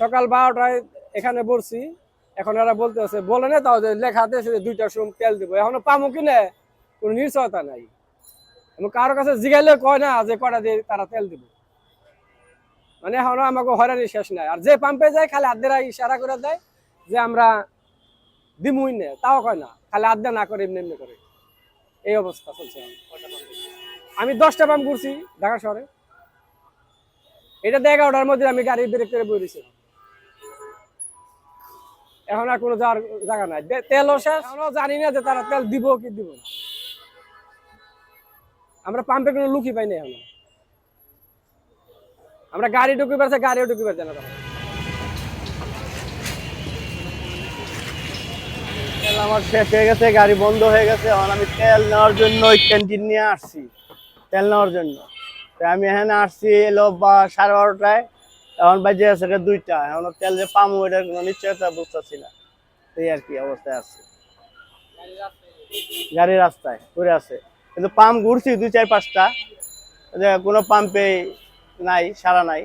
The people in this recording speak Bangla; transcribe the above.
সকাল বারোটায় এখানে বলছি, এখন এরা বলতে আছে বলে না তাও লেখাতে যে দুইটার সময় তেল দিব। এখনও পামো কিনে? কোনো নিশ্চয়তা নাই। কারও কাছে জিগাইলে কয় না যে কটা দিয়ে তারা তেল দিব। মানে এখনও আমাকে হয়রানি শেষ নাই। আর যে পাম্পে যায়, খালি আদ্যেরা ইশারা করে দেয় যে আমরা দিমুই না। তাও কয় না, খালি আদ্যা না করে এমনি এমনি করে। এই অবস্থা চলছে আমি দশটা পাম্প ঘুরছি ঢাকা শহরে। এটা তো এগারোটার মধ্যে আমি গাড়ি ব্রেক করে বেরিয়েছি এখন আর কোনো যাওয়ার জায়গা নাই। তেলও শেষ। এখনও জানি না যে তারা তেল দিব কি দিব না। আমরা পাম্পে কোনো লুকি পাই না এখনও। আমরা গাড়ি ঢুকি পারছে গাড়িও ঢুকি পারছে না তেল আমার শেষ হয়ে গেছে গাড়ি বন্ধ হয়ে গেছে। এখন আমি তেল নেওয়ার জন্য ওই ক্যান্টিন নিয়ে আসছি। তেল নেওয়ার জন্য। তো আমি এখানে আসছি এলো বা সাড়ে বারোটায়। এখন বাজে আছে দুইটা, এখন তেল যে পাম এটার কোনো নিশ্চয়তা বুঝতেছি না। এই আর কি অবস্থায় আছে। গাড়ি রাস্তায়, ঘুরে আছে। কিন্তু পাম্প ঘুরছি দুই চার পাঁচটা। কোনো পাম্পে নাই, সারা নাই।